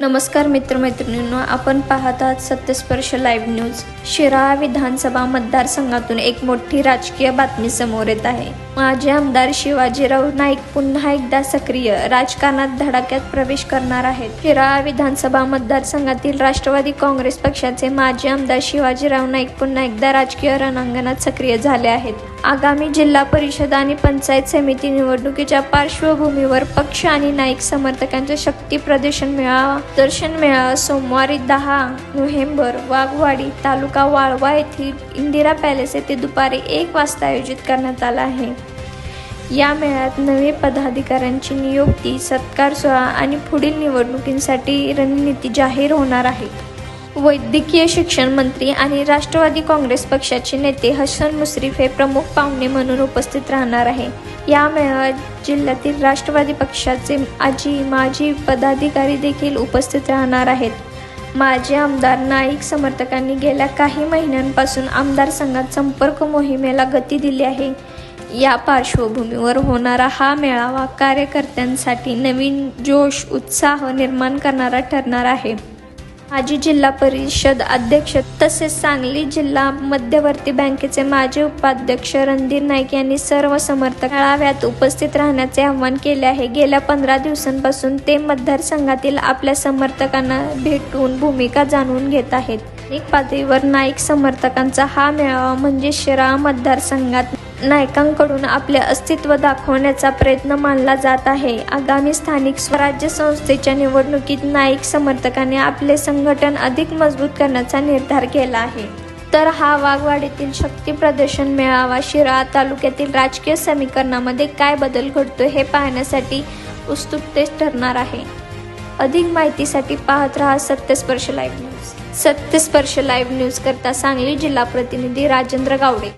नमस्कार मित्रमैत्रिणींनो आपण पाहत आहात सत्यस्पर्श लाईव्ह न्यूज शिराळा विधानसभा मतदारसंघातून एक मोठी राजकीय बातमी समोर येत आहे. माजी आमदार शिवाजीराव नाईक पुन्हा एकदा सक्रिय राजकारणात धडाक्यात प्रवेश करणार आहेत. शिराळा विधानसभा मतदारसंघातील राष्ट्रवादी काँग्रेस पक्षाचे माजी आमदार शिवाजीराव नाईक पुन्हा एकदा राजकीय रणांगणात सक्रिय झाले आहेत. आगामी जिल्हा परिषद आणि पंचायत समिती निवडणुकीच्या पार्श्वभूमीवर पक्ष आणि नाईक समर्थकांचा शक्ती प्रदर्शन मेळावा दर्शन मेळावा सोमवारी दहा नोव्हेंबर वाघवाडी तालुका वाळवा येथील इंदिरा पॅलेस येथे दुपारी एक वाजता आयोजित करण्यात आला आहे. या मेळ्यात नवे पदाधिकाऱ्यांची नियुक्ती सत्कार सोहळा आणि पुढील निवडणुकींसाठी रणनीती जाहीर होणार आहे. वैद्यकीय शिक्षण मंत्री आणि राष्ट्रवादी काँग्रेस पक्षाचे नेते हसन मुश्रीफ हे प्रमुख पाहुणे म्हणून उपस्थित राहणार आहे. या मेळाव्यात जिल्ह्यातील राष्ट्रवादी पक्षाचे आजी माजी पदाधिकारी देखील उपस्थित राहणार आहेत. माजी आमदार नाईक समर्थकांनी गेल्या काही महिन्यांपासून आमदार संघात संपर्क मोहिमेला गती दिली आहे. या पार्श्वभूमीवर होणारा हा मेळावा कार्यकर्त्यांसाठी नवीन जोश उत्साह निर्माण करणारा ठरणार आहे. माजी जिल्हा परिषद अध्यक्ष तसेच सांगली जिल्हा मध्यवर्ती बँकेचे माजी उपाध्यक्ष रणधीर नाईक यांनी सर्व समर्थक मेळाव्यात उपस्थित राहण्याचे आवाहन केले आहे. गेल्या पंधरा दिवसांपासून ते मतदारसंघातील आपल्या समर्थकांना भेटून भूमिका जाणून घेत आहेत. पातळीवर नाईक समर्थकांचा हा मेळावा म्हणजे शिराळा मतदारसंघात नायकांकडून आपले अस्तित्व दाखवण्याचा प्रयत्न मानला जात आहे. आगामी स्थानिक स्वराज्य संस्थेच्या निवडणुकीत नाईक समर्थकाने आपले संघटन अधिक मजबूत करण्याचा निर्धार केला आहे. तर हा वाघवाडीतील शक्ती प्रदर्शन मेळावा शिराळा तालुक्यातील राजकीय समीकरणामध्ये काय बदल घडतो हे पाहण्यासाठी उत्सुकतेच ठरणार आहे. अधिक माहितीसाठी पाहत राहा Satyasparsh live news. Satyasparsh live news करता सांगली जिल्हा प्रतिनिधी राजेंद्र गावडे.